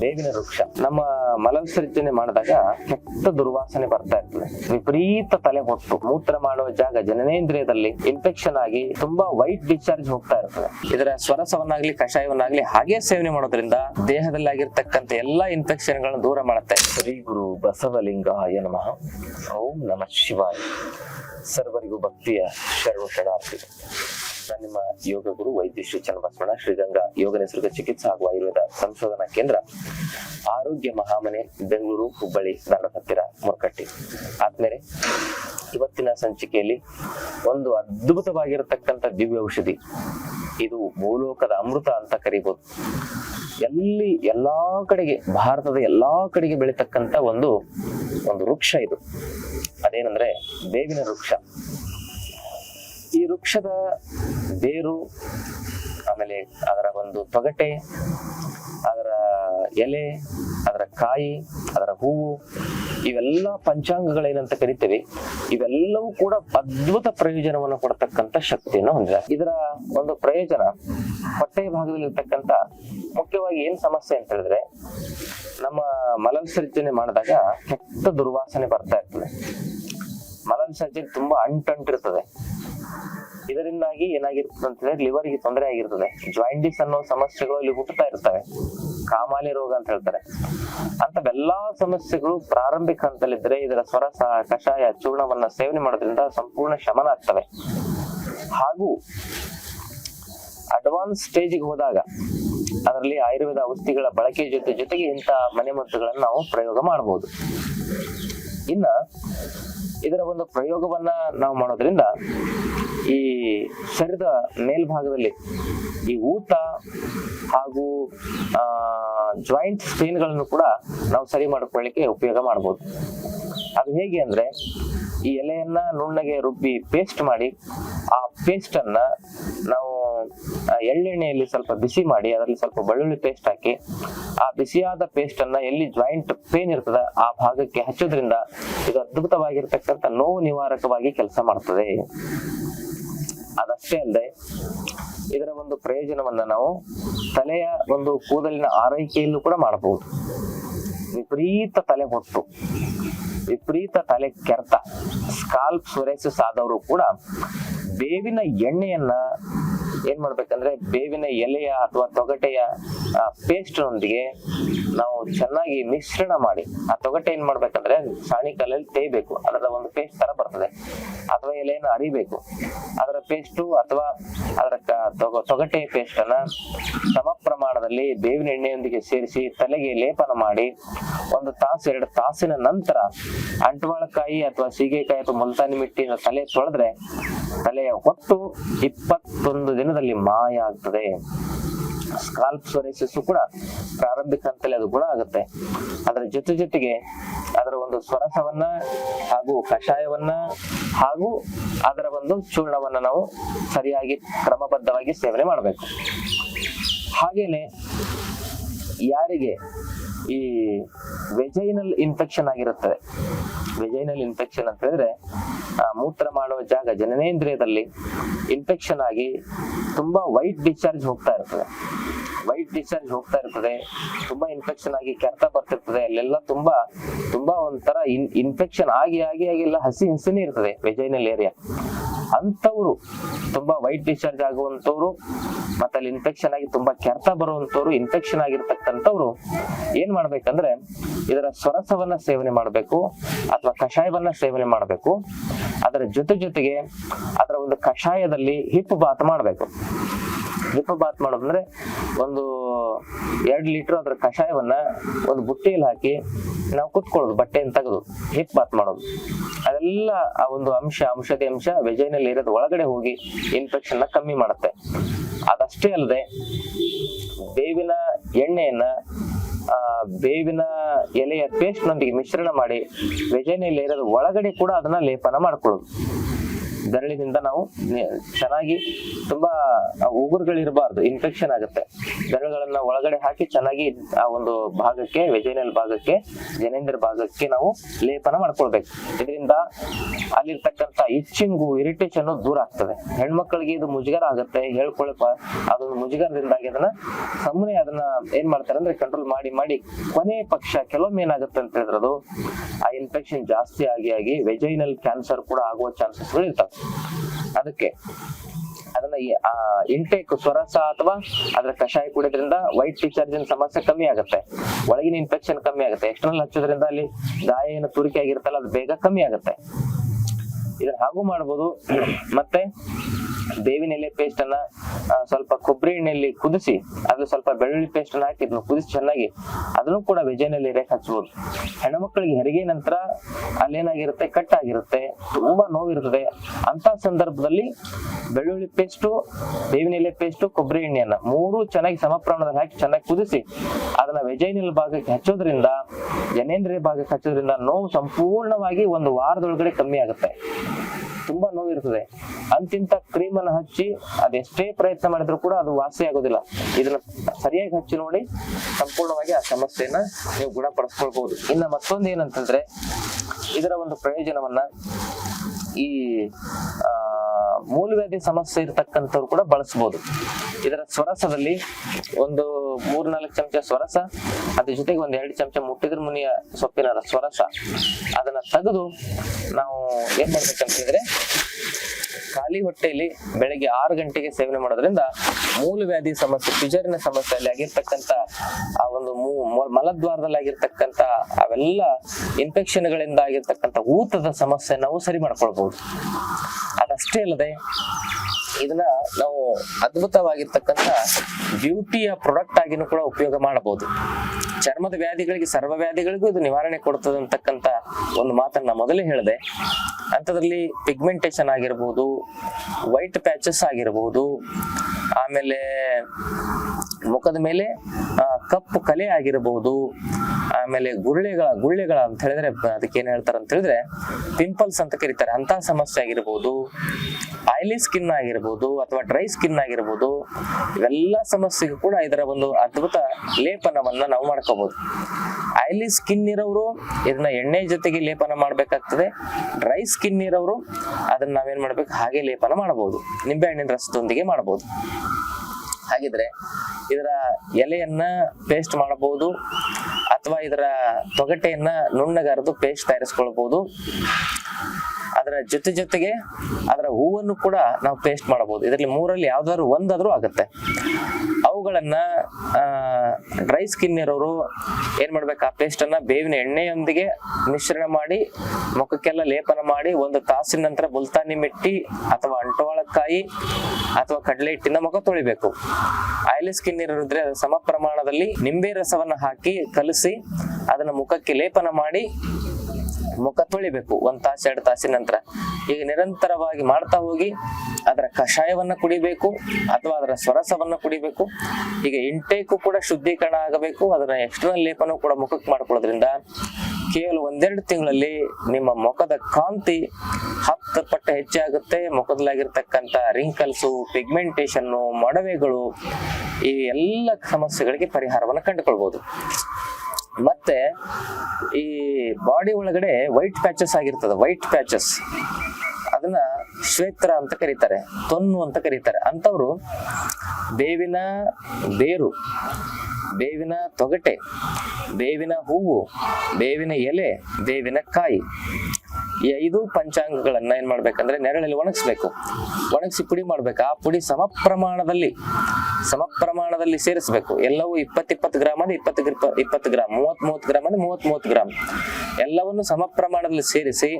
ಬೇವಿನ ವೃಕ್ಷ. ನಮ್ಮ ಮಲವಿಸರ್ಜನೆ ಮಾಡಿದಾಗ ಕೆಟ್ಟ ದುರ್ವಾಸನೆ ಬರ್ತಾ ಇರ್ತದೆ. ವಿಪರೀತ ತಲೆ ಹೊಟ್ಟು, ಮೂತ್ರ ಮಾಡುವ ಜಾಗ ಜನನೇಂದ್ರಿಯದಲ್ಲಿ ಇನ್ಫೆಕ್ಷನ್ ಆಗಿ ತುಂಬಾ ವೈಟ್ ಡಿಸ್ಚಾರ್ಜ್ ಹೋಗ್ತಾ ಇರ್ತದೆ. ಇದರ ಸ್ವರಸವನ್ನಾಗ್ಲಿ, ಕಷಾಯವನ್ನಾಗ್ಲಿ ಹಾಗೆ ಸೇವನೆ ಮಾಡೋದ್ರಿಂದ ದೇಹದಲ್ಲಿ ಆಗಿರ್ತಕ್ಕಂಥ ಎಲ್ಲಾ ಇನ್ಫೆಕ್ಷನ್ ಗಳನ್ನ ದೂರ ಮಾಡುತ್ತೆ. ಶ್ರೀ ಗುರು ಬಸವಲಿಂಗಾಯ ನಮಃ. ಓಂ ನಮಃ ಶಿವಾಯ. ಸರ್ವರಿಗೂ ಭಕ್ತಿಯ ಶರಣು ಶರಣಾರ್ಥಿ ನಿಮ್ಮ ಯೋಗ ಗುರು ವೈದ್ಯ ಶ್ರೀ ಚನ್ನಬಸವಣ್ಣ, ಶ್ರೀಗಂಗಾ ಯೋಗ ನಿಸರ್ಗ ಚಿಕಿತ್ಸಾ ಹಾಗೂ ಆಯುರ್ವೇದ ಸಂಶೋಧನಾ ಕೇಂದ್ರ, ಆರೋಗ್ಯ ಮಹಾಮನೆ, ಬೆಂಗಳೂರು, ಹುಬ್ಬಳ್ಳಿ ನನ್ನ ಹತ್ತಿರ, ಮುರ್ಕಟ್ಟಿ. ಆದ್ಮೇಲೆ ಇವತ್ತಿನ ಸಂಚಿಕೆಯಲ್ಲಿ ಒಂದು ಅದ್ಭುತವಾಗಿರತಕ್ಕಂಥ ದಿವ್ಯ ಔಷಧಿ ಇದು ಭೂಲೋಕದ ಅಮೃತ ಅಂತ ಕರಿಬಹುದು ಎಲ್ಲಿ ಎಲ್ಲಾ ಕಡೆಗೆ, ಭಾರತದ ಎಲ್ಲಾ ಕಡೆಗೆ ಬೆಳೀತಕ್ಕಂತ ಒಂದು ಒಂದು ವೃಕ್ಷ ಇದು. ಅದೇನಂದ್ರೆ ಬೇವಿನ ವೃಕ್ಷ. ಈ ವೃಕ್ಷದ ಬೇರು, ಆಮೇಲೆ ಅದರ ಒಂದು ತೊಗಟೆ, ಅದರ ಎಲೆ, ಅದರ ಕಾಯಿ, ಅದರ ಹೂವು, ಇವೆಲ್ಲ ಪಂಚಾಂಗಗಳೇನಂತ ಕರಿತೇವೆ. ಇವೆಲ್ಲವೂ ಕೂಡ ಅದ್ಭುತ ಪ್ರಯೋಜನವನ್ನು ಕೊಡತಕ್ಕಂತ ಶಕ್ತಿಯನ್ನು ಹೊಂದಿದೆ. ಇದರ ಒಂದು ಪ್ರಯೋಜನ ಹೊಟ್ಟೆಯ ಭಾಗದಲ್ಲಿ ಇರ್ತಕ್ಕಂತ ಮುಖ್ಯವಾಗಿ ಏನ್ ಸಮಸ್ಯೆ ಅಂತ ಹೇಳಿದ್ರೆ, ನಮ್ಮ ಮಲವಿಸರ್ಜನೆ ಮಾಡಿದಾಗ ಕೆಟ್ಟ ದುರ್ವಾಸನೆ ಬರ್ತಾ ಇರ್ತದೆ. ಮಲವಿಸರ್ಜನೆ ತುಂಬಾ ಅಂಟಂಟಿರ್ತದೆ. ಇದರಿಂದಾಗಿ ಏನಾಗಿರ್ತದೆ ಅಂತ ಹೇಳಿದ್ರೆ ಲಿವರ್ಗೆ ತೊಂದರೆ ಆಗಿರ್ತದೆ. ಜಾಯಿಂಡಿಸ್ ಅನ್ನೋ ಸಮಸ್ಯೆಗಳು ಇಲ್ಲಿ ಹುಟ್ಟುತ್ತಾ ಇರ್ತವೆ. ಕಾಮಾಲೆ ರೋಗ ಅಂತ ಹೇಳ್ತಾರೆ. ಅಂತವೆಲ್ಲಾ ಸಮಸ್ಯೆಗಳು ಪ್ರಾರಂಭಿಕ ಹಂತದಲ್ಲಿದ್ರೆ ಇದರ ಸ್ವರಸ ಕಷಾಯ ಚೂರ್ಣವನ್ನ ಸೇವನೆ ಮಾಡೋದ್ರಿಂದ ಸಂಪೂರ್ಣ ಶಮನ ಆಗ್ತವೆ. ಹಾಗೂ ಅಡ್ವಾನ್ಸ್ ಸ್ಟೇಜಿಗೆ ಹೋದಾಗ ಅದರಲ್ಲಿ ಆಯುರ್ವೇದ ಔಷಧಿಗಳ ಬಳಕೆ ಜೊತೆ ಜೊತೆಗೆ ಇಂಥ ಮನೆಮದ್ದುಗಳನ್ನು ನಾವು ಪ್ರಯೋಗ ಮಾಡಬಹುದು. ಇನ್ನ ಇದರ ಒಂದು ಪ್ರಯೋಗವನ್ನ ನಾವು ಮಾಡೋದ್ರಿಂದ ಈ ಶರೀರದ ಮೇಲ್ಭಾಗದಲ್ಲಿ ಈ ಊತ ಹಾಗೂ, ಆ ಜಾಯಿಂಟ್ ಸ್ಟೇನ್ಗಳನ್ನು ಕೂಡ ನಾವು ಸರಿ ಮಾಡಿಕೊಳ್ಳಿಕ್ಕೆ ಉಪಯೋಗ ಮಾಡಬಹುದು ಅದು ಹೇಗೆ ಅಂದ್ರೆ, ಈ ಎಲೆಯನ್ನ ನುಣ್ಣಗೆ ರುಬ್ಬಿ ಪೇಸ್ಟ್ ಮಾಡಿ, ಆ ಪೇಸ್ಟ್ ಅನ್ನ ನಾವು ಎಳ್ಳೆಣ್ಣೆಯಲ್ಲಿ ಸ್ವಲ್ಪ ಬಿಸಿ ಮಾಡಿ, ಅದರಲ್ಲಿ ಸ್ವಲ್ಪ ಬೆಳ್ಳುಳ್ಳಿ ಪೇಸ್ಟ್ ಹಾಕಿ, ಆ ಬಿಸಿಯಾದ ಪೇಸ್ಟ್ ಅನ್ನ ಎಲ್ಲಿ ಜಾಯಿಂಟ್ ಪೇನ್ ಇರ್ತದ ಆ ಭಾಗಕ್ಕೆ ಹಚ್ಚೋದ್ರಿಂದ ಇದು ಅದ್ಭುತವಾಗಿರ್ತಕ್ಕಂಥ ನೋವು ನಿವಾರಕವಾಗಿ ಕೆಲಸ ಮಾಡ್ತದೆ. ಅದಷ್ಟೇ ಅಲ್ಲದೆ ಇದರ ಒಂದು ಪ್ರಯೋಜನವನ್ನ ನಾವು ತಲೆಯ ಒಂದು ಕೂದಲಿನ ಆರೈಕೆಯಲ್ಲೂ ಕೂಡ ಮಾಡಬಹುದು. ವಿಪರೀತ ತಲೆ ಹೊಟ್ಟು ವಿಪರೀತ ತಲೆ ಕೆರೆತ ಸ್ಕಾಲ್ಪ್ ಸೊರೆಸಿಸ್ ಆದವರು ಕೂಡ ಬೇವಿನ ಎಣ್ಣೆಯನ್ನ ಏನ್ ಮಾಡ್ಬೇಕಂದ್ರೆ ಬೇವಿನ ಎಲೆಯ ಅಥವಾ ತೊಗಟೆಯ ಪೇಸ್ಟ್ ನೊಂದಿಗೆ ನಾವು ಚೆನ್ನಾಗಿ ಮಿಶ್ರಣ ಮಾಡಿ, ಆ ತೊಗಟೆ ಏನ್ ಮಾಡ್ಬೇಕಂದ್ರೆ ಸಾಣಿ ಕಲ್ಲಲ್ಲಿ ತೇಯ್ಬೇಕು. ಅದರ ಒಂದು ಪೇಸ್ಟ್ ತರ ಬರ್ತದೆ. ಅಥವಾ ಎಲೆಯನ್ನು ಅರಿಬೇಕು. ಅದರ ಪೇಸ್ಟು ಅಥವಾ ಅದರ ತೊಗಟೆ ಪೇಸ್ಟ್ ಅನ್ನ ಸಮ ಪ್ರಮಾಣದಲ್ಲಿ ಬೇವಿನ ಎಣ್ಣೆಯೊಂದಿಗೆ ಸೇರಿಸಿ ತಲೆಗೆ ಲೇಪನ ಮಾಡಿ ಒಂದು ತಾಸು, ಎರಡು ತಾಸಿನ ನಂತರ ಅಂಟವಾಳಕಾಯಿ ಅಥವಾ ಸೀಗೆಕಾಯಿ ಅಥವಾ ಮುಲ್ತಾನಿ ಮಿಟ್ಟಿನ ತಲೆ ತೊಳೆದ್ರೆ ತಲೆಯ ಒಟ್ಟು ಇಪ್ಪತ್ತೊಂದು ದಿನದಲ್ಲಿ ಮಾಯ ಆಗ್ತದೆ. ಸ್ಕಾಲ್ಪ್ ಸೊರೆಸಿಸ್ ಕೂಡ ಪ್ರಾರಂಭಿಕ ಅಂತಲೇ ಅದು ಕೂಡ ಆಗುತ್ತೆ. ಅದರ ಜೊತೆ ಜೊತೆಗೆ ಅದರ ಒಂದು ಸ್ವರಸವನ್ನ ಹಾಗೂ ಕಷಾಯವನ್ನ ಹಾಗೂ ಅದರ ಒಂದು ಚೂರ್ಣವನ್ನ ನಾವು ಸರಿಯಾಗಿ ಕ್ರಮಬದ್ಧವಾಗಿ ಸೇವನೆ ಮಾಡಬೇಕು. ಹಾಗೇನೆ ಯಾರಿಗೆ ಈ ವೆಜೈನಲ್ ಇನ್ಫೆಕ್ಷನ್ ಆಗಿರುತ್ತದೆ. ವೆಜೈನಲ್ ಇನ್ಫೆಕ್ಷನ್ ಅಂತ ಹೇಳಿದ್ರೆ ಮೂತ್ರ ಮಾಡುವ ಜಾಗ ಜನನೇಂದ್ರಿಯದಲ್ಲಿ ಇನ್ಫೆಕ್ಷನ್ ಆಗಿ ತುಂಬಾ ವೈಟ್ ಡಿಸ್ಚಾರ್ಜ್ ಹೋಗ್ತಾ ಇರ್ತದೆ. ವೈಟ್ ಡಿಸ್ಚಾರ್ಜ್ ಹೋಗ್ತಾ ಇರ್ತದೆ. ತುಂಬಾ ಇನ್ಫೆಕ್ಷನ್ ಆಗಿ ಕೆರೆತ ಬರ್ತಿರ್ತದೆ. ಅಲ್ಲೆಲ್ಲ ತುಂಬಾ ತುಂಬಾ ಒಂಥರ ಇನ್ ಇನ್ಫೆಕ್ಷನ್ ಆಗಿ ಆಗಿ ಆಗಿ ಎಲ್ಲ ಹಸಿ, ಹಿಂಸೆನೇ ಇರ್ತದೆ ವೆಜೈನಲ್ ಏರಿಯಾ ಅಂತವ್ರು. ತುಂಬಾ ವೈಟ್ ಡಿಸ್ಚಾರ್ಜ್ ಆಗುವಂತವ್ರು ಮತ್ತೆ ಅಲ್ಲಿ ಇನ್ಫೆಕ್ಷನ್ ಆಗಿ ತುಂಬಾ ಕೆರೆತ ಬರುವಂತವ್ರು ಇನ್ಫೆಕ್ಷನ್ ಆಗಿರ್ತಕ್ಕಂಥವ್ರು ಏನ್ ಮಾಡ್ಬೇಕಂದ್ರೆ, ಇದರ ಸ್ವರಸವನ್ನ ಸೇವನೆ ಮಾಡಬೇಕು, ಅಥವಾ ಕಷಾಯವನ್ನ ಸೇವನೆ ಮಾಡಬೇಕು. ಅದರ ಜೊತೆ ಜೊತೆಗೆ ಅದರ ಒಂದು ಕಷಾಯದಲ್ಲಿ ಹಿಪ್ಪು ಬಾತ್ ಮಾಡಬೇಕು. ಹಿಪ್ಪು ಬಾತ್ ಮಾಡೋದಂದ್ರೆ ಒಂದು ಎರಡ್ ಲೀಟರ್ ಅದರ ಕಷಾಯವನ್ನ ಒಂದು ಬುಟ್ಟಿಯಲ್ಲಿ ಹಾಕಿ ನಾವು ಕುತ್ಕೊಳ್ಳೋದು ಬಟ್ಟೆಯನ್ನು ತೆಗೆದು, ಹಿಟ್ ಬಾತ್ ಮಾಡೋದು. ಅದೆಲ್ಲ ಆ ಒಂದು ಅಂಶ ಔಷಧಿ ಅಂಶ ವೆಜೈನಲ್ಲಿ ಇರೋದು ಒಳಗಡೆ ಹೋಗಿ ಇನ್ಫೆಕ್ಷನ್ನ ಕಮ್ಮಿ ಮಾಡುತ್ತೆ. ಅದಷ್ಟೇ ಅಲ್ಲದೆ ಬೇವಿನ ಎಣ್ಣೆಯನ್ನ, ಆ, ಬೇವಿನ ಎಲೆಯ ಪೇಸ್ಟ್ ನೊಂದಿಗೆ ಮಿಶ್ರಣ ಮಾಡಿ ವೆಜೈನಲ್ಲಿ ಇರೋದು ಒಳಗಡೆ ಕೂಡ ಅದನ್ನ ಲೇಪನ ಮಾಡ್ಕೊಳ್ಳೋದು. ಬೆರಳಿನಿಂದ ನಾವು ಚೆನ್ನಾಗಿ ತುಂಬಾ ಉಗುರುಗಳಿರಬಾರ್ದು ಇನ್ಫೆಕ್ಷನ್ ಆಗುತ್ತೆ. ಬೆರಳುಗಳನ್ನ ಒಳಗಡೆ ಹಾಕಿ ಚೆನ್ನಾಗಿ ಆ ಒಂದು ಭಾಗಕ್ಕೆ ವೆಜೈನಲ್ ಭಾಗಕ್ಕೆ ಜನೇಂದ್ರ ಭಾಗಕ್ಕೆ ನಾವು ಲೇಪನ ಮಾಡ್ಕೊಳ್ಬೇಕು. ಇದರಿಂದ ಅಲ್ಲಿರ್ತಕ್ಕಂಥ ಇಚ್ಚಿಂಗು ಇರಿಟೇಷನ್ ದೂರ ಆಗ್ತದೆ. ಹೆಣ್ಮಕ್ಳಿಗೆ ಇದು ಮುಜುಗರ ಆಗುತ್ತೆ, ಹೇಳ್ಕೊಳಪ್ಪ, ಅದೊಂದು ಮುಜುಗರದಿಂದಾಗಿ ಅದನ್ನ ಸುಮ್ಮನೆ ಅದನ್ನ ಏನ್ ಮಾಡ್ತಾರೆ ಅಂದ್ರೆ ಕಂಟ್ರೋಲ್ ಮಾಡಿ ಮಾಡಿ ಕೊನೆ ಪಕ್ಷ ಕೆಲವೊಮ್ಮೆ ಏನಾಗುತ್ತೆ ಅಂತ ಹೇಳಿದ್ರೆ ಅದು, ಆ ಇನ್ಫೆಕ್ಷನ್ ಜಾಸ್ತಿ ಆಗಿ ಆಗಿ ವೆಜೈನಲ್ ಕ್ಯಾನ್ಸರ್ ಕೂಡ ಆಗುವ ಚಾನ್ಸಸ್ಗಳು ಇರ್ತವೆ. ಅದಕ್ಕೆ ಅದನ್ನ ಇಂಟೇಕ್ ಸ್ವರಸ ಅಥವಾ ಅದರ ಕಷಾಯ ಕುಡಿಯೋದ್ರಿಂದ ವೈಟ್ ಡಿಸ್ಚಾರ್ಜಿನ ಸಮಸ್ಯೆ ಕಮ್ಮಿ ಆಗುತ್ತೆ. ಒಳಗಿನ ಇನ್ಫೆಕ್ಷನ್ ಕಮ್ಮಿ ಆಗುತ್ತೆ. ಎಕ್ಸ್ಟರ್ನಲ್ ಹಚ್ಚೋದ್ರಿಂದ ಅಲ್ಲಿ ಗಾಯ ಏನು ತುರಿಕೆ ಆಗಿರುತ್ತಲ್ಲ, ಅದು ಬೇಗ ಕಮ್ಮಿ ಆಗುತ್ತೆ. ಇದನ್ನ ಹಾಗೂ ಮಾಡ್ಬೋದು ಮತ್ತೆ ಬೇವಿನ ಎಲೆ ಪೇಸ್ಟ್ ಅನ್ನ ಸ್ವಲ್ಪ ಕೊಬ್ಬರಿ ಎಣ್ಣೆಯಲ್ಲಿ ಕುದಿಸಿ ಅದು ಸ್ವಲ್ಪ ಬೆಳ್ಳುಳ್ಳಿ ಪೇಸ್ಟ್ ಅನ್ನ ಹಾಕಿ ಕುದಿಸಿ ಚೆನ್ನಾಗಿ ಅದನ್ನು ಕೂಡ ವೆಜೈನಲ್ಲಿ ರೇಖೆ ಹಚ್ಬೋದು. ಮಕ್ಕಳಿಗೆ ಹೆರಿಗೆ ನಂತರ ಅಲ್ಲೇನಾಗಿರುತ್ತೆ ಕಟ್ ಆಗಿರುತ್ತೆ ತುಂಬಾ ನೋವಿರುತ್ತದೆ ಅಂತ ಸಂದರ್ಭದಲ್ಲಿ ಬೆಳ್ಳುಳ್ಳಿ ಪೇಸ್ಟು ಬೇವಿನ ಎಲೆ ಪೇಸ್ಟು ಕೊಬ್ಬರಿ ಎಣ್ಣೆಯನ್ನ ಮೂರು ಚೆನ್ನಾಗಿ ಸಮ ಪ್ರಮಾಣದಲ್ಲಿ ಹಾಕಿ ಚೆನ್ನಾಗಿ ಕುದಿಸಿ ಅದನ್ನ ವೆಜೈನಲ್ ಭಾಗಕ್ಕೆ ಹಚ್ಚೋದ್ರಿಂದ ಜನೇಂದ್ರಿಯ ಭಾಗಕ್ಕೆ ಹಚ್ಚೋದ್ರಿಂದ ನೋವು ಸಂಪೂರ್ಣವಾಗಿ ಒಂದು ವಾರದೊಳಗಡೆ ಕಮ್ಮಿ ಆಗುತ್ತೆ. ತುಂಬಾ ನೋವಿರ್ತದೆ. ಅಂತಿಂತ ಕ್ರೀಮ್ ಅನ್ನು ಹಚ್ಚಿ ಅದೆಷ್ಟೇ ಪ್ರಯತ್ನ ಮಾಡಿದ್ರು ಕೂಡ ಅದು ವಾಸಿ ಆಗೋದಿಲ್ಲ. ಇದನ್ನ ಸರಿಯಾಗಿ ಹಚ್ಚಿ ನೋಡಿ ಸಂಪೂರ್ಣವಾಗಿ ಆ ಸಮಸ್ಯೆಯನ್ನ ನೀವು ಗುಣಪಡಿಸ್ಕೊಳ್ಬಹುದು. ಇನ್ನ ಮತ್ತೊಂದು ಏನಂತಂದ್ರೆ ಇದರ ಒಂದು ಪ್ರಯೋಜನವನ್ನ ಈ ಮೂಲವ್ಯಾಧಿ ಸಮಸ್ಯೆ ಇರತಕ್ಕಂಥವ್ರು ಕೂಡ ಬಳಸಬಹುದು ಇದರ ಸ್ವರಸದಲ್ಲಿ ಒಂದು ಮೂರ್ನಾಲ್ಕು ಚಮಚ ಸ್ವರಸ, ಅದ್ರ ಜೊತೆಗೆ ಒಂದ್ ಎರಡು ಚಮಚ ಮುಟ್ಟಿದ್ರ ಮುನಿಯ ಸೊಪ್ಪಿನ ಸ್ವರಸ. ಅದನ್ನ ತೆಗೆದು ನಾವು ಏನ್ ಮಾಡ್ಬೇಕಂತಂದ್ರೆ ಖಾಲಿ ಹೊಟ್ಟೆಯಲ್ಲಿ ಬೆಳಗ್ಗೆ ಆರು ಗಂಟೆಗೆ ಸೇವನೆ ಮಾಡೋದ್ರಿಂದ ಮೂಲವ್ಯಾಧಿ ಸಮಸ್ಯೆ, ಪಿಜರಿನ ಸಮಸ್ಯೆಯಲ್ಲಿ ಆಗಿರ್ತಕ್ಕಂತ ಆ ಒಂದು ಮಲದ್ವಾರದಲ್ಲಿ ಆಗಿರ್ತಕ್ಕಂತ ಅವೆಲ್ಲ ಇನ್ಫೆಕ್ಷನ್ ಗಳಿಂದ ಆಗಿರ್ತಕ್ಕಂಥ ಊತದ ಸಮಸ್ಯೆ ನಾವು ಸರಿ ಮಾಡ್ಕೊಳ್ಬಹುದು ಅದಷ್ಟೇ ಅಲ್ಲದೆ ಇದನ್ನ ನಾವು ಅದ್ಭುತವಾಗಿರ್ತಕ್ಕಂಥ ಬ್ಯೂಟಿಯ ಪ್ರಾಡಕ್ಟ್ ಆಗಿನೂ ಕೂಡ ಉಪಯೋಗ ಮಾಡಬಹುದು. ಚರ್ಮದ ವ್ಯಾಧಿಗಳಿಗೆ, ಸರ್ವ ವ್ಯಾಧಿಗಳಿಗೂ ಇದು ನಿವಾರಣೆ ಕೊಡ್ತದೆ ಅಂತಕ್ಕಂಥ ಒಂದು ಮಾತನ್ನ ಮೊದಲೇ ಹೇಳಿದೆ. ಅಂಥದ್ರಲ್ಲಿ ಪಿಗ್ಮೆಂಟೇಶನ್ ಆಗಿರ್ಬೋದು ವೈಟ್ ಪ್ಯಾಚಸ್ ಆಗಿರ್ಬೋದು, ಆಮೇಲೆ ಮುಖದ ಮೇಲೆ ಕಪ್ಪು ಕಲೆ ಆಗಿರಬಹುದು ಆಮೇಲೆ ಗುಳ್ಳೆಗಳ ಗುಳ್ಳೆಗಳ ಅಂತ ಹೇಳಿದ್ರೆ ಅದಕ್ಕೆ ಏನ್ ಹೇಳ್ತಾರೆ ಅಂತ ಹೇಳಿದ್ರೆ ಪಿಂಪಲ್ಸ್ ಅಂತ ಕರೀತಾರೆ. ಅಂತ ಸಮಸ್ಯೆ ಆಗಿರ್ಬೋದು ಆಯಿಲಿ ಸ್ಕಿನ್ ಆಗಿರ್ಬೋದು ಅಥವಾ ಡ್ರೈ ಸ್ಕಿನ್ ಆಗಿರ್ಬೋದು, ಇವೆಲ್ಲ ಸಮಸ್ಯೆಗೂ ಕೂಡ ಇದರ ಒಂದು ಅದ್ಭುತ ಲೇಪನವನ್ನ ನಾವು ಮಾಡ್ಕೋಬಹುದು ಆಯಿಲಿ ಸ್ಕಿನ್ ಇರೋರು ಇದನ್ನ ಎಣ್ಣೆ ಜೊತೆಗೆ ಲೇಪನ ಮಾಡ್ಬೇಕಾಗ್ತದೆ. ಡ್ರೈ ಸ್ಕಿನ್ ಇರೋರು ಅದನ್ನ ನಾವೇನ್ ಮಾಡ್ಬೇಕು? ಹಾಗೆ ಲೇಪನ ಮಾಡಬಹುದು ನಿಂಬೆ ಹಣ್ಣಿನ ರಸದೊಂದಿಗೆ ಮಾಡಬಹುದು ಹಾಗಿದ್ರೆ ಇದರ ಎಲೆಯನ್ನ ಪೇಸ್ಟ್ ಮಾಡಬಹುದು. ಅಥವಾ ಇದರ ತೊಗಟೆಯನ್ನ ನುಣ್ಣಗರೆದು ಪೇಸ್ಟ್ ತಯಾರಿಸ್ಕೊಳ್ಬಹುದು ಅದರ ಜೊತೆ ಜೊತೆಗೆ ಅದರ ಹೂವನ್ನು ಕೂಡ ನಾವು ಪೇಸ್ಟ್ ಮಾಡಬಹುದು. ಇದರಲ್ಲಿ ಮೂರಲ್ಲಿ ಯಾವ್ದಾದ್ರು ಒಂದಾದ್ರೂ ಆಗುತ್ತೆ. ಅವುಗಳನ್ನ ಡ್ರೈ ಸ್ಕಿನ್ ಇರೋರು ಏನ್ ಮಾಡ್ಬೇಕು? ಆ ಪೇಸ್ಟ್ ಅನ್ನ ಬೇವಿನ ಎಣ್ಣೆಯೊಂದಿಗೆ ಮಿಶ್ರಣ ಮಾಡಿ, ಮುಖಕ್ಕೆಲ್ಲ ಲೇಪನ ಮಾಡಿ, ಒಂದು ತಾಸಿನ ನಂತರ ಬುಲ್ತಾನಿ ಮೆಟ್ಟಿ ಅಥವಾ ಅಂಟುವಾಳಕ್ಕಾಯಿ ಅಥವಾ ಕಡಲೆ ಹಿಟ್ಟಿನ ಮುಖ ತೊಳಿಬೇಕು. ಆಯಿಲಿ ಸ್ಕಿನ್ ಇರೋದ್ರೆ ಸಮ ಪ್ರಮಾಣದಲ್ಲಿ ನಿಂಬೆ ರಸವನ್ನ ಹಾಕಿ ಕಲಸಿ, ಅದನ್ನ ಮುಖಕ್ಕೆ ಲೇಪನ ಮಾಡಿ ಮುಖ ತೊಳಿಬೇಕು. ಒಂದ್ ತಾಸು, ಎರಡು ತಾಸಿನ ನಂತರ. ಈಗ ನಿರಂತರವಾಗಿ ಮಾಡ್ತಾ ಹೋಗಿ ಅದರ ಕಷಾಯವನ್ನ ಕುಡಿಬೇಕು ಅಥವಾ ಅದರ ಸ್ವರಸವನ್ನ ಕುಡಿಬೇಕು. ಈಗ ಇಂಟೇಕು ಕೂಡ ಶುದ್ಧೀಕರಣ ಆಗಬೇಕು ಅದರ ಎಕ್ಸ್ಟರ್ನಲ್ ಲೇಪನ ಕೂಡ ಮುಖಕ್ಕೆ ಮಾಡ್ಕೊಳ್ಳೋದ್ರಿಂದ ಕೇವಲ ಒಂದೆರಡು ತಿಂಗಳಲ್ಲಿ ನಿಮ್ಮ ಮುಖದ ಕಾಂತಿ ಹತ್ತು ಪಟ್ಟು ಹೆಚ್ಚಾಗುತ್ತೆ ಮುಖದಲ್ಲಾಗಿರ್ತಕ್ಕಂಥ ರಿಂಕಲ್ಸು ಪಿಗ್ಮೆಂಟೇಷನ್ನು ಮೊಡವೆಗಳು ಈ ಎಲ್ಲ ಸಮಸ್ಯೆಗಳಿಗೆ ಪರಿಹಾರವನ್ನು ಕಂಡುಕೊಳ್ಬಹುದು ಮತ್ತೆ ಈ ಬಾಡಿ ಒಳಗಡೆ ವೈಟ್ ಪ್ಯಾಚಸ್ ಆಗಿರ್ತದೆ ವೈಟ್ ಪ್ಯಾಚಸ್ ಅದನ್ನ ಶ್ವೇತ್ರ ಅಂತ ಕರೀತಾರೆ, ತೊನ್ನು ಅಂತ ಕರೀತಾರೆ. ಅಂತವ್ರು ಬೇವಿನ ಬೇರು, ಬೇವಿನ ತೊಗಟೆ, ಬೇವಿನ ಹೂವು, ಬೇವಿನ ಎಲೆ, ಬೇವಿನ ಕಾಯಿ ಐದು ಪಂಚಾಂಗಗಳನ್ನ ಏನ್ ಮಾಡ್ಬೇಕಂದ್ರೆ ನೆರಳಲ್ಲಿ ಒಣಗಿಸ್ಬೇಕು. ಒಣಗಿಸಿ ಪುಡಿ ಮಾಡ್ಬೇಕು. ಆ ಪುಡಿ ಸಮ ಪ್ರಮಾಣದಲ್ಲಿ ಸಮ ಪ್ರಮಾಣದಲ್ಲಿ ಸೇರಿಸ್ಬೇಕು. ಎಲ್ಲವೂ ಇಪ್ಪತ್ತಿಪ್ಪತ್ತು ಗ್ರಾಮ್ ಅಂದ್ರೆ ಇಪ್ಪತ್ತು ಇಪ್ಪತ್ತು ಗ್ರಾಮ್ ಮೂವತ್ ಮೂವತ್ತು ಗ್ರಾಮ್ ಅಂದ್ರೆ ಮೂವತ್ ಮೂವತ್ತು ಗ್ರಾಮ್ ಎಲ್ಲವನ್ನು ಸಮ ಪ್ರಮಾಣದಲ್ಲಿ ಸೇರಿಸಿ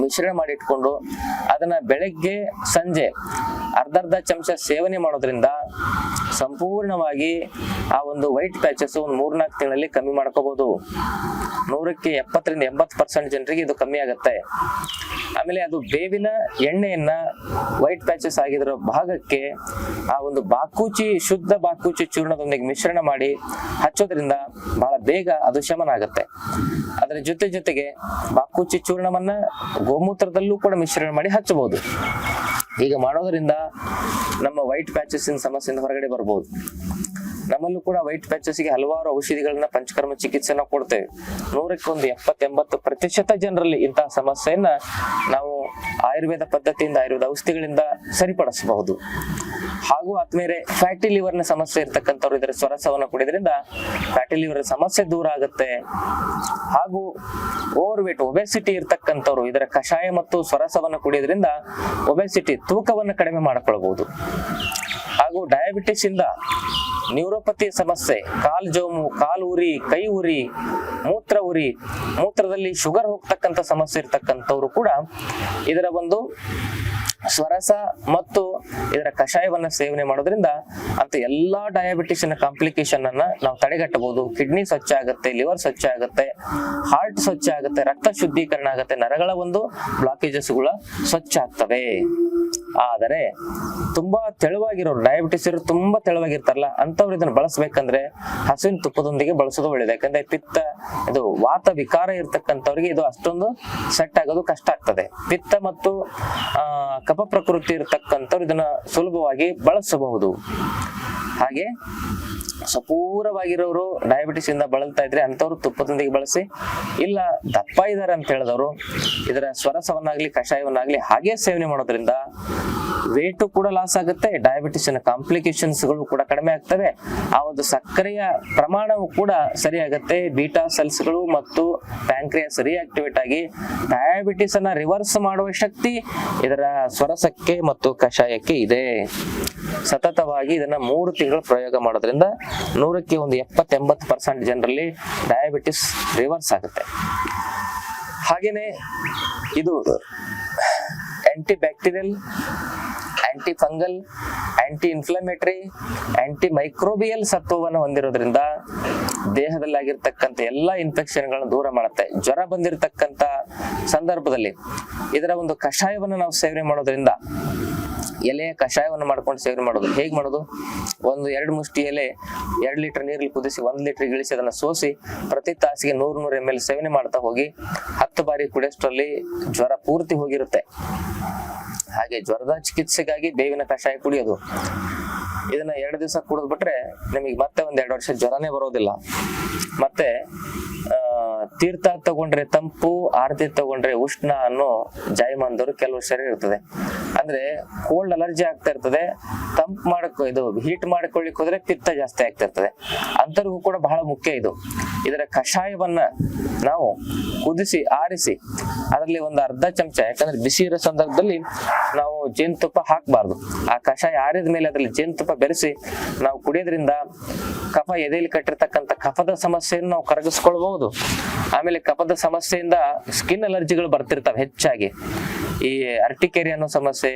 ಮಿಶ್ರಣ ಮಾಡಿ ಇಟ್ಕೊಂಡು ಅದನ್ನ ಬೆಳಗ್ಗೆ ಸಂಜೆ ಅರ್ಧ ಅರ್ಧ ಚಮಚ ಸೇವನೆ ಮಾಡೋದ್ರಿಂದ ಸಂಪೂರ್ಣವಾಗಿ ಆ ಒಂದು ವೈಟ್ ಪ್ಯಾಚಸ್ ಒಂದು ಮೂರ್ನಾಲ್ಕು ತಿಂಗಳಲ್ಲಿ ಕಮ್ಮಿ ಮಾಡ್ಕೋಬಹುದು ನೂರಕ್ಕೆ ಎಪ್ಪತ್ತರಿಂದ ಎಂಬತ್ತು ಪರ್ಸೆಂಟ್ ಜನರಿಗೆ ಇದು ಕಮ್ಮಿ ಆಗುತ್ತೆ. ಆಮೇಲೆ ಅದು ಬೇವಿನ ಎಣ್ಣೆಯನ್ನ ವೈಟ್ ಪ್ಯಾಚಸ್ ಆಗಿರೋ ಭಾಗಕ್ಕೆ ಆ ಒಂದು ಬಾಕೂಚಿ, ಶುದ್ಧ ಬಾಕೂಚಿ ಚೂರ್ಣದೊಂದಿಗೆ ಮಿಶ್ರಣ ಮಾಡಿ ಹಚ್ಚೋದ್ರಿಂದ ಬಹಳ ಬೇಗ ಅದು ಶಮನ ಆಗುತ್ತೆ. ಅದರ ಜೊತೆ ಜೊತೆಗೆ ಬಾಕೂಚಿ ಚೂರ್ಣವನ್ನ ಗೋಮೂತ್ರದಲ್ಲೂ ಕೂಡ ಮಿಶ್ರಣ ಮಾಡಿ ಹಚ್ಚಬಹುದು. ಹೀಗೆ ಮಾಡೋದ್ರಿಂದ ನಮ್ಮ ವೈಟ್ ಪ್ಯಾಚಸ್ ಸಮಸ್ಯೆಯಿಂದ ಹೊರಗಡೆ ಬರ್ಬೋದು. ನಮ್ಮಲ್ಲೂ ಕೂಡ ವೈಟ್ ಪ್ಯಾಚಸ್ಗೆ ಹಲವಾರು ಔಷಧಿಗಳನ್ನ ಪಂಚಕರ್ಮ ಚಿಕಿತ್ಸೆನ ಕೊಡ್ತೇವೆ. ನೂರಕ್ಕೆ ಒಂದು ಎಪ್ಪತ್ತೆಂಬತ್ತು ಪ್ರತಿಶತ ಜನರಲ್ಲಿ ಇಂತಹ ಸಮಸ್ಯೆಯನ್ನ ನಾವು ಆಯುರ್ವೇದ ಪದ್ಧತಿಯಿಂದ, ಆಯುರ್ವೇದ ಔಷಧಿಗಳಿಂದ ಸರಿಪಡಿಸಬಹುದು. ಹಾಗೂ ಆದ್ಮೇಲೆ ಫ್ಯಾಟಿ ಲಿವರ್ನ ಸಮಸ್ಯೆ ಇರ್ತಕ್ಕಂಥವ್ರು ಇದರ ಸ್ವರಸವನ್ನು ಕುಡಿಯೋದ್ರಿಂದ ಫ್ಯಾಟಿ ಲಿವರ್ ಸಮಸ್ಯೆ ದೂರ ಆಗುತ್ತೆ. ಹಾಗೂ ಓವರ್ ವೇಟ್ ಒಬೆಸಿಟಿ ಇರ್ತಕ್ಕಂಥವ್ರು ಇದರ ಕಷಾಯ ಮತ್ತು ಸ್ವರಸವನ್ನು ಕುಡಿಯೋದ್ರಿಂದ ಒಬೆಸಿಟಿ ತೂಕವನ್ನು ಕಡಿಮೆ ಮಾಡಿಕೊಳ್ಬಹುದು. ಹಾಗೂ ಡಯಾಬಿಟಿಸ್ ಇಂದ ನ್ಯೂರೋಪತಿ ಸಮಸ್ಯೆ, ಕಾಲ್ ಜೋಮು, ಕಾಲು ಉರಿ, ಕೈ ಉರಿ, ಮೂತ್ರ ಉರಿ, ಮೂತ್ರದಲ್ಲಿ ಶುಗರ್ ಹೋಗ್ತಕ್ಕಂಥ ಸಮಸ್ಯೆ ಇರ್ತಕ್ಕಂಥವ್ರು ಕೂಡ ಇದರ ಒಂದು ಸ್ವರಸ ಮತ್ತು ಇದರ ಕಷಾಯವನ್ನ ಸೇವನೆ ಮಾಡೋದ್ರಿಂದ ಅಂತ ಎಲ್ಲಾ ಡಯಾಬಿಟಿಸ್ ಕಾಂಪ್ಲಿಕೇಶನ್ ಅನ್ನ ನಾವು ತಡೆಗಟ್ಟಬಹುದು. ಕಿಡ್ನಿ ಸ್ವಚ್ಛ ಆಗುತ್ತೆ ಲಿವರ್ ಸ್ವಚ್ಛ ಆಗುತ್ತೆ ಹಾರ್ಟ್ ಸ್ವಚ್ಛ ಆಗುತ್ತೆ ರಕ್ತ ಶುದ್ಧೀಕರಣ ಆಗುತ್ತೆ, ನರಗಳ ಒಂದು ಬ್ಲಾಕೇಜಸ್ಗಳ ಸ್ವಚ್ಛ ಆಗ್ತವೆ. ಆದರೆ ತುಂಬಾ ತೆಳುವಾಗಿರೋರು ಡಯಾಬಿಟಿಸ್ ಇರೋ ತುಂಬಾ ತೆಳುವಾಗಿರ್ತಾರಲ್ಲ ಅಂತವ್ರು ಇದನ್ನ ಬಳಸ್ಬೇಕಂದ್ರೆ ಹಸುವಿನ ತುಪ್ಪದೊಂದಿಗೆ ಬಳಸೋದು ಒಳ್ಳೇದು. ಯಾಕಂದ್ರೆ ಪಿತ್ತ, ಇದು ವಾತ ವಿಕಾರ ಇರ್ತಕ್ಕಂಥವ್ರಿಗೆ ಇದು ಅಷ್ಟೊಂದು ಸೆಟ್ ಆಗೋದು ಕಷ್ಟ ಆಗ್ತದೆ. ಪಿತ್ತ ಮತ್ತು ಕಪ ಪ್ರಕೃತಿ ಇರತಕ್ಕಂಥವ್ರು ಇದನ್ನ ಸುಲಭವಾಗಿ ಬಳಸಬಹುದು. ಹಾಗೆ ಸಪೂರವಾಗಿರೋರು ಡಯಾಬಿಟಿಸ್ ಇಂದ ಬಳಲ್ತಾ ಇದ್ರೆ ಅಂತವ್ರು ತುಪ್ಪದೊಂದಿಗೆ ಬಳಸಿ, ಇಲ್ಲ ದಪ್ಪ ಇದಾರೆ ಅಂತ ಹೇಳಿದವರು, ಇದರ ಸ್ವರಸವನ್ನಾಗ್ಲಿ ಕಷಾಯವನ್ನಾಗ್ಲಿ ಹಾಗೆ ಸೇವನೆ ಮಾಡೋದ್ರಿಂದ ವೇಟು ಕೂಡ ಲಾಸ್ ಆಗುತ್ತೆ ಡಯಾಬಿಟಿಸ್ ಕಾಂಪ್ಲಿಕೇಶನ್ಸ್ಗಳು ಕೂಡ ಕಡಿಮೆ ಆಗ್ತವೆ, ಆ ಒಂದು ಸಕ್ಕರೆಯ ಪ್ರಮಾಣವು ಕೂಡ ಸರಿಯಾಗುತ್ತೆ ಬೀಟಾ ಸೆಲ್ಸ್ಗಳು ಮತ್ತು ಪ್ಯಾಂಕ್ರಿಯಾಸ್ ರಿಯಾಕ್ಟಿವೇಟ್ ಆಗಿ ಡಯಾಬಿಟಿಸ್ ಅನ್ನ ರಿವರ್ಸ್ ಮಾಡುವ ಶಕ್ತಿ ಇದರ ಸ್ವರಸಕ್ಕೆ ಮತ್ತು ಕಷಾಯಕ್ಕೆ ಇದೆ. ಸತತವಾಗಿ ಇದನ್ನ ಮೂರು ತಿಂಗಳು ಪ್ರಯೋಗ ಮಾಡೋದ್ರಿಂದ ನೂರಕ್ಕೆ ಒಂದು ಎಪ್ಪತ್ತೆಂಬತ್ತು ಪರ್ಸೆಂಟ್ ಜನರಲ್ಲಿ ಡಯಾಬಿಟಿಸ್ ರಿವರ್ಸ್ ಆಗುತ್ತೆ. ಹಾಗೇನೆ ಇದು anti bacterial anti fungal anti inflammatory anti microbial ಸತ್ವವನ್ನು ಹೊಂದಿರೋದ್ರಿಂದ ದೇಹದಲ್ಲಿ ಆಗಿರ್ತಕ್ಕಂಥ ಎಲ್ಲಾ ಇನ್ಫೆಕ್ಷನ್ಗಳನ್ನು ದೂರ ಮಾಡುತ್ತೆ. ಜ್ವರ ಬಂದಿರತಕ್ಕಂತ ಸಂದರ್ಭದಲ್ಲಿ ಇದರ ಒಂದು ಕಷಾಯವನ್ನು ನಾವು ಸೇವನೆ ಮಾಡೋದ್ರಿಂದ ಎಲೆಯ ಕಷಾಯವನ್ನು ಮಾಡ್ಕೊಂಡು ಸೇವನೆ ಮಾಡೋದು. ಹೇಗೆ ಮಾಡೋದು? ಒಂದು ಎರಡು ಮುಷ್ಟಿ ಎಲೆ ಎರಡು ಲೀಟರ್ ನೀರಲ್ಲಿ ಕುದಿಸಿ ಒಂದು ಲೀಟರ್ ಇಳಿಸಿ ಅದನ್ನ ಸೋಸಿ ಪ್ರತಿ ತಾಸಿಗೆ ನೂರು ನೂರು ಎಂ ಎಲ್ ಸೇವನೆ ಮಾಡ್ತಾ ಹೋಗಿ ಹತ್ತು ಬಾರಿ ಕುಡಿಯೋಷ್ಟರಲ್ಲಿ ಜ್ವರ ಪೂರ್ತಿ ಹೋಗಿರುತ್ತೆ. ಹಾಗೆ ಜ್ವರದ ಚಿಕಿತ್ಸೆಗಾಗಿ ಬೇವಿನ ಕಷಾಯ ಕುಡಿಯೋದು. ಇದನ್ನ ಎರಡು ದಿವಸ ಕುಡಿದ್ಬಿಟ್ರೆ ನಿಮಗೆ ಮತ್ತೆ ಒಂದ್ ಎರಡು ವರ್ಷ ಜ್ವರನೇ ಬರೋದಿಲ್ಲ. ಮತ್ತೆ ತೀರ್ಥ ತಗೊಂಡ್ರೆ ತಂಪು, ಆರತಿ ತಗೊಂಡ್ರೆ ಉಷ್ಣ ಅನ್ನೋ ಜಾಯಮಾನದವರು ಕೆಲವು ಸರಿ ಇರ್ತದೆ. ಅಂದ್ರೆ ಕೋಲ್ಡ್ ಅಲರ್ಜಿ ಆಗ್ತಾ ಇರ್ತದೆ, ತಂಪ್ ಮಾಡಕ್ ಇದು ಹೀಟ್ ಮಾಡ್ಕೊಳ್ಳಿಕ್ ಹೋದ್ರೆ ಪಿತ್ತ ಜಾಸ್ತಿ ಆಗ್ತಾ ಇರ್ತದೆ. ಅಂತರ್ಗೂ ಕೂಡ ಬಹಳ ಮುಖ್ಯ ಇದು. ಇದರ ಕಷಾಯವನ್ನ ನಾವು ಕುದಿಸಿ, ಆರಿಸಿ, ಅದರಲ್ಲಿ ಒಂದು ಅರ್ಧ ಚಮಚ, ಯಾಕಂದ್ರೆ ಬಿಸಿ ಇರೋ ಸಂದರ್ಭದಲ್ಲಿ ಜೇನುತುಪ್ಪ ಹಾಕಬಾರ್ದು. ಆ ಕಷಾಯ ಆರಿದ ಮೇಲೆ ಅದರಲ್ಲಿ ಜೇನುತುಪ್ಪ ಬೆರೆಸಿ ನಾವು ಕುಡಿಯೋದ್ರಿಂದ ಕಫ ಎದೆಯಲ್ಲಿ ಕಟ್ಟಿರ್ತಕ್ಕಂಥ ಕಫದ ಸಮಸ್ಯೆಯನ್ನು ನಾವು ಕರಗಿಸ್ಕೊಳ್ಬಹುದು. ಆಮೇಲೆ ಕಫದ ಸಮಸ್ಯೆಯಿಂದ ಸ್ಕಿನ್ ಅಲರ್ಜಿಗಳು ಬರ್ತಿರ್ತವೆ ಹೆಚ್ಚಾಗಿ. ಈ ಅರ್ಟಿಕೇರಿ ಅನ್ನೋ ಸಮಸ್ಯೆ,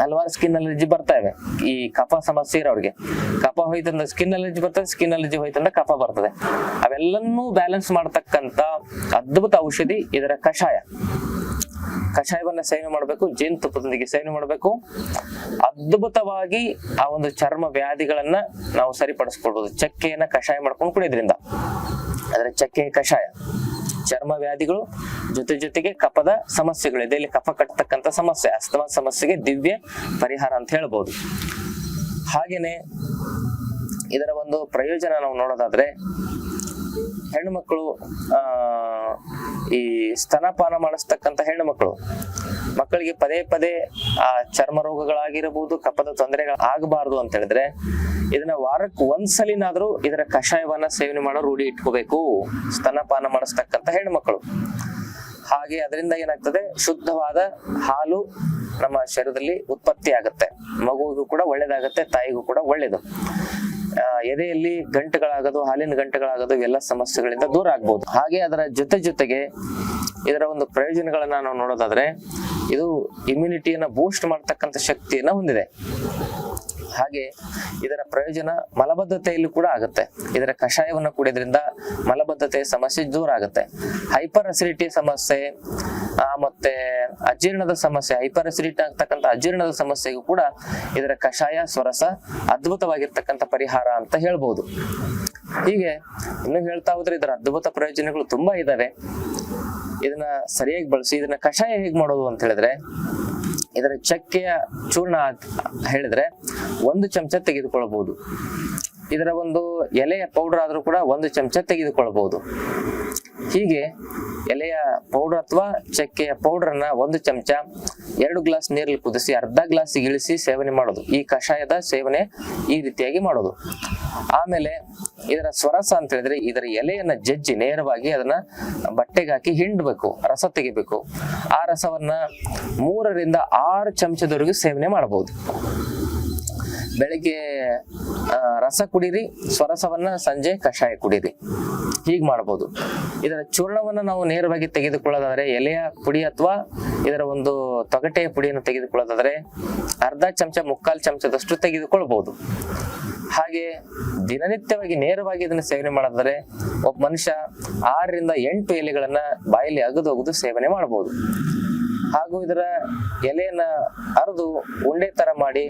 ಹಲವಾರು ಸ್ಕಿನ್ ಅಲರ್ಜಿ ಬರ್ತಾ ಇವೆ. ಈ ಕಫ ಸಮಸ್ಯೆ ಇರೋರಿಗೆ. ಕಫ ಹೋಯ್ತಂದ್ರೆ ಸ್ಕಿನ್ ಅಲರ್ಜಿ ಬರ್ತದೆ ಸ್ಕಿನ್ ಅಲರ್ಜಿ ಹೋಯ್ತಂದ್ರೆ ಕಫ ಬರ್ತದೆ. ಅವೆಲ್ಲನ್ನೂ ಬ್ಯಾಲೆನ್ಸ್ ಮಾಡತಕ್ಕಂತ ಅದ್ಭುತ ಔಷಧಿ ಇದರ ಕಷಾಯ. ಕಷಾಯವನ್ನ ಸೇವನೆ ಮಾಡಬೇಕು ಜೇನುತುಪ್ಪದೊಂದಿಗೆ ಸೇವನೆ ಮಾಡಬೇಕು. ಅದ್ಭುತವಾಗಿ ಆ ಒಂದು ಚರ್ಮ ವ್ಯಾಧಿಗಳನ್ನ ನಾವು ಸರಿಪಡಿಸ್ಕೊಳ್ಬಹುದು ಚಕ್ಕೆಯನ್ನ ಕಷಾಯ ಮಾಡ್ಕೊಂಡು ಕುಡಿಯೋದ್ರಿಂದ. ಅದರ ಚಕ್ಕೆ ಕಷಾಯ, ಚರ್ಮ ವ್ಯಾಧಿಗಳು ಜೊತೆ ಜೊತೆಗೆ ಕಫದ ಸಮಸ್ಯೆಗಳು ಇದೆಯಲ್ಲಿ ಕಫ ಕಟ್ಟತಕ್ಕಂತ ಸಮಸ್ಯೆ, ಅಸ್ತಮ ಸಮಸ್ಯೆಗೆ ದಿವ್ಯ ಪರಿಹಾರ ಅಂತ ಹೇಳ್ಬೋದು. ಹಾಗೇನೆ ಇದರ ಒಂದು ಪ್ರಯೋಜನ ನಾವು ನೋಡೋದಾದ್ರೆ ಹೆಣ್ಣು ಮಕ್ಕಳು ಆ, ಈ ಸ್ತನಪಾನ ಮಾಡಿಸ್ತಕ್ಕಂತ ಹೆಣ್ಣು ಮಕ್ಕಳು ಮಕ್ಕಳಿಗೆ ಪದೇ ಪದೇ ಆ ಚರ್ಮ ರೋಗಗಳಾಗಿರಬಹುದು, ಕಫದ ತೊಂದರೆಗಳು ಆಗಬಾರದು ಅಂತ ಹೇಳಿದ್ರೆ, ಇದನ್ನ ವಾರಕ್ಕೆ ಒಂದ್ಸಲಿನಾದ್ರೂ ಇದರ ಕಷಾಯವನ್ನ ಸೇವನೆ ಮಾಡೋ ರೂಢಿ ಇಟ್ಕೋಬೇಕು, ಸ್ತನಪಾನ ಮಾಡಿಸ್ತಕ್ಕಂತ ಹೆಣ್ಣು ಮಕ್ಕಳು ಹಾಗೆ ಅದರಿಂದ ಏನಾಗ್ತದೆ, ಶುದ್ಧವಾದ ಹಾಲು ನಮ್ಮ ಶರೀರದಲ್ಲಿ ಉತ್ಪತ್ತಿ ಆಗುತ್ತೆ ಮಗುವಿಗೂ ಕೂಡ ಒಳ್ಳೇದಾಗತ್ತೆ, ತಾಯಿಗೂ ಕೂಡ ಒಳ್ಳೇದು. ಎದೆಯಲ್ಲಿ ಗಂಟುಗಳಾಗೋದು, ಹಾಲಿನ ಗಂಟುಗಳಾಗೋದು ಎಲ್ಲ ಸಮಸ್ಯೆಗಳಿಂದ ದೂರ ಆಗ್ಬೋದು. ಹಾಗೆ ಅದರ ಜೊತೆ ಜೊತೆಗೆ ಇದರ ಒಂದು ಪ್ರಯೋಜನಗಳನ್ನ ನಾವು ನೋಡೋದಾದ್ರೆ ಇದು ಇಮ್ಯುನಿಟಿಯನ್ನ ಬೂಸ್ಟ್ ಮಾಡ್ತಕ್ಕಂಥ ಶಕ್ತಿಯನ್ನ ಹೊಂದಿದೆ. ಹಾಗೆ ಇದರ ಪ್ರಯೋಜನ ಮಲಬದ್ಧತೆಯಲ್ಲಿ ಕೂಡ ಆಗುತ್ತೆ. ಇದರ ಕಷಾಯವನ್ನು ಕುಡಿಯೋದ್ರಿಂದ ಮಲಬದ್ಧತೆಯ ಸಮಸ್ಯೆ ದೂರ ಆಗುತ್ತೆ. ಹೈಪರ್ ಅಸಿಡಿಟಿ ಸಮಸ್ಯೆ ಆ, ಮತ್ತೆ ಅಜೀರ್ಣದ ಸಮಸ್ಯೆ ಹೈಪರ್ ಅಸಿಡಿಟಿ ಆಗ್ತಕ್ಕಂಥ ಅಜೀರ್ಣದ ಸಮಸ್ಯೆಗೂ ಕೂಡ ಇದರ ಕಷಾಯ ಸ್ವರಸ ಅದ್ಭುತವಾಗಿರ್ತಕ್ಕಂಥ ಪರಿಹಾರ ಅಂತ ಹೇಳ್ಬೋದು. ಹೀಗೆ ಇನ್ನು ಹೇಳ್ತಾ ಹೋದ್ರೆ ಇದರ ಅದ್ಭುತ ಪ್ರಯೋಜನಗಳು ತುಂಬಾ ಇದಾವೆ. ಇದನ್ನ ಸರಿಯಾಗಿ ಬಳಸಿ ಇದನ್ನ ಕಷಾಯ ಹೇಗ್ ಮಾಡೋದು ಅಂತ ಹೇಳಿದ್ರೆ ಇದರ ಚಕ್ಕೆಯ ಚೂರ್ಣ ಹೇಳಿದ್ರೆ ಒಂದು ಚಮಚ ತೆಗೆದುಕೊಳ್ಳಬಹುದು ಇದರ ಒಂದು ಎಲೆಯ ಪೌಡರ್ ಆದ್ರೂ ಕೂಡ ಒಂದು ಚಮಚ ತೆಗೆದುಕೊಳ್ಳಬಹುದು ಹೀಗೆ ಎಲೆಯ ಪೌಡರ್ ಅಥವಾ ಚಕ್ಕೆಯ ಪೌಡರ್ ಅನ್ನ ಒಂದು ಚಮಚ, ಎರಡು ಗ್ಲಾಸ್ ನೀರಲ್ಲಿ ಕುದಿಸಿ, ಅರ್ಧ ಗ್ಲಾಸ್ ಇಳಿಸಿ ಸೇವನೆ ಮಾಡೋದು. ಈ ಕಷಾಯದ ಸೇವನೆ ಈ ರೀತಿಯಾಗಿ ಮಾಡೋದು. ಆಮೇಲೆ ಇದರ ಸ್ವರಸ ಅಂತ ಹೇಳಿದ್ರೆ ಇದರ ಎಲೆಯನ್ನ ಜಜ್ಜಿ ನೇರವಾಗಿ ಅದನ್ನ ಬಟ್ಟೆಗೆ ಹಾಕಿ ಹಿಂಡಬೇಕು, ರಸ ತೆಗಿಬೇಕು. ಆ ರಸವನ್ನ ಮೂರರಿಂದ ಆರು ಚಮಚದವರೆಗೂ ಸೇವನೆ ಮಾಡಬಹುದು. ಬೆಳಿಗ್ಗೆ ರಸ ಕುಡೀರಿ, ಸ್ವರಸವನ್ನ ಸಂಜೆ ಕಷಾಯ ಕುಡೀರಿ. ಹೀಗೆ ಮಾಡಬಹುದು ಇದರ ಚೂರ್ಣವನ್ನು ನಾವು ನೇರವಾಗಿ ತೆಗೆದುಕೊಳ್ಳೋದಾದ್ರೆ, ಎಲೆಯ ಪುಡಿ ಅಥವಾ ಇದರ ಒಂದು ತೊಗಟೆಯ ಪುಡಿಯನ್ನು ತೆಗೆದುಕೊಳ್ಳೋದಾದ್ರೆ, ಅರ್ಧ ಚಮಚ, ಮುಕ್ಕಾಲು ಚಮಚದಷ್ಟು ತೆಗೆದುಕೊಳ್ಳಬಹುದು ಹಾಗೆ ದಿನನಿತ್ಯವಾಗಿ ನೇರವಾಗಿ ಇದನ್ನು ಸೇವನೆ ಮಾಡೋದಾದ್ರೆ, ಒಬ್ಬ ಮನುಷ್ಯ ಆರರಿಂದ ಎಂಟು ಎಲೆಗಳನ್ನ ಬಾಯಲ್ಲಿ ಅಗದು ಅಗದು ಸೇವನೆ ಮಾಡಬಹುದು ಹಾಗೂ ಇದರ ಎಲೆಯನ್ನ ಅರೆದು ಉಂಡೆ ತರ ಮಾಡಿ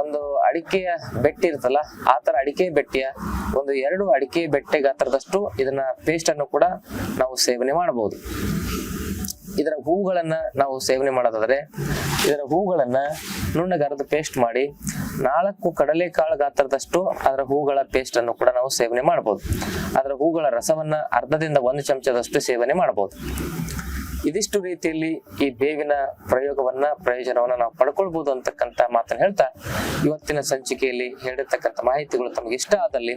ಒಂದು ಅಡಿಕೆಯ ಬೆಟ್ಟಿ ಇರುತ್ತಲ್ಲ, ಆ ತರ ಅಡಿಕೆ ಬೆಟ್ಟಿಯ ಒಂದು ಎರಡು ಅಡಿಕೆ ಬೆಟ್ಟೆ ಗಾತ್ರದಷ್ಟು ಇದನ್ನ ಪೇಸ್ಟ್ ಅನ್ನು ಕೂಡ ನಾವು ಸೇವನೆ ಮಾಡಬಹುದು. ಇದರ ಹೂಗಳನ್ನ ನಾವು ಸೇವನೆ ಮಾಡೋದಾದ್ರೆ ಇದರ ಹೂಗಳನ್ನ ನುಣ್ಣಗಾರದ ಪೇಸ್ಟ್ ಮಾಡಿ ನಾಲ್ಕು ಕಡಲೆಕಾಳು ಗಾತ್ರದಷ್ಟು ಅದರ ಹೂಗಳ ಪೇಸ್ಟ್ ಅನ್ನು ಕೂಡ ನಾವು ಸೇವನೆ ಮಾಡಬಹುದು. ಅದರ ಹೂಗಳ ರಸವನ್ನ ಅರ್ಧದಿಂದ ಒಂದು ಚಮಚದಷ್ಟು ಸೇವನೆ ಮಾಡಬಹುದು. ಇದಿಷ್ಟು ರೀತಿಯಲ್ಲಿ ಈ ಬೇವಿನ ಪ್ರಯೋಗವನ್ನ, ಪ್ರಯೋಜನವನ್ನ ನಾವು ಪಡ್ಕೊಳ್ಬಹುದು ಅಂತಕ್ಕಂತ ಮಾತನ್ನ ಹೇಳ್ತಾ ಇವತ್ತಿನ ಸಂಚಿಕೆಯಲ್ಲಿ ಹೇಳಿರ್ತಕ್ಕಂಥ ಮಾಹಿತಿಗಳು ತಮಗೆ ಇಷ್ಟ ಆದಲ್ಲಿ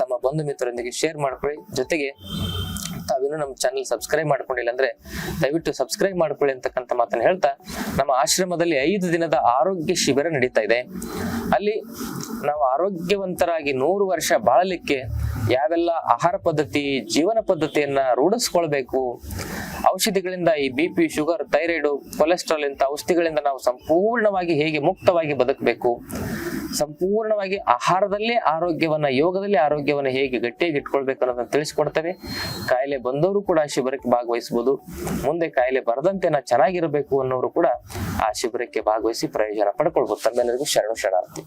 ತಮ್ಮ ಬಂಧು ಮಿತ್ರರೊಂದಿಗೆ ಶೇರ್ ಮಾಡ್ಕೊಳ್ಳಿ. ಜೊತೆಗೆ ತಾವೇನು ನಮ್ಮ ಚಾನೆಲ್ ಸಬ್ಸ್ಕ್ರೈಬ್ ಮಾಡ್ಕೊಂಡಿಲ್ಲ ಅಂದ್ರೆ ದಯವಿಟ್ಟು ಸಬ್ಸ್ಕ್ರೈಬ್ ಮಾಡ್ಕೊಳ್ಳಿ ಅಂತಕ್ಕಂಥ ಮಾತನ್ನ ಹೇಳ್ತಾ ನಮ್ಮ ಆಶ್ರಮದಲ್ಲಿ ಐದು ದಿನದ ಆರೋಗ್ಯ ಶಿಬಿರ ನಡೀತಾ ಇದೆ. ಅಲ್ಲಿ ನಾವು ಆರೋಗ್ಯವಂತರಾಗಿ ನೂರು ವರ್ಷ ಬಾಳಲಿಕ್ಕೆ ಯಾವೆಲ್ಲ ಆಹಾರ ಪದ್ಧತಿ, ಜೀವನ ಪದ್ಧತಿಯನ್ನ ರೂಢಿಸ್ಕೊಳ್ಬೇಕು ಔಷಧಿಗಳಿಂದ ಈ B P sugar thyroid cholesterol ಇಂತ ಔಷಧಿಗಳಿಂದ ನಾವು ಸಂಪೂರ್ಣವಾಗಿ ಹೇಗೆ ಮುಕ್ತವಾಗಿ ಬದುಕಬೇಕು? ಸಂಪೂರ್ಣವಾಗಿ ಆಹಾರದಲ್ಲೇ ಆರೋಗ್ಯವನ್ನ, ಯೋಗದಲ್ಲಿ ಆರೋಗ್ಯವನ್ನ ಹೇಗೆ ಗಟ್ಟಿಯಾಗಿ ಇಟ್ಕೊಳ್ಬೇಕು ಅನ್ನೋದನ್ನ ತಿಳಿಸ್ಕೊಡ್ತೇವೆ. ಕಾಯಿಲೆ ಬಂದವರು ಕೂಡ ಆ ಶಿಬಿರಕ್ಕೆ ಭಾಗವಹಿಸಬಹುದು ಮುಂದೆ ಕಾಯಿಲೆ ಬರದಂತೆ ನಾ ಚೆನ್ನಾಗಿರಬೇಕು ಅನ್ನೋರು ಕೂಡ ಆ ಶಿಬಿರಕ್ಕೆ ಭಾಗವಹಿಸಿ ಪ್ರಯೋಜನ ಪಡ್ಕೊಳ್ಬಹುದು ತಮ್ಮೆಲ್ಲರಿಗೂ ಶರಣು ಶರಣಾರ್ಥಿ.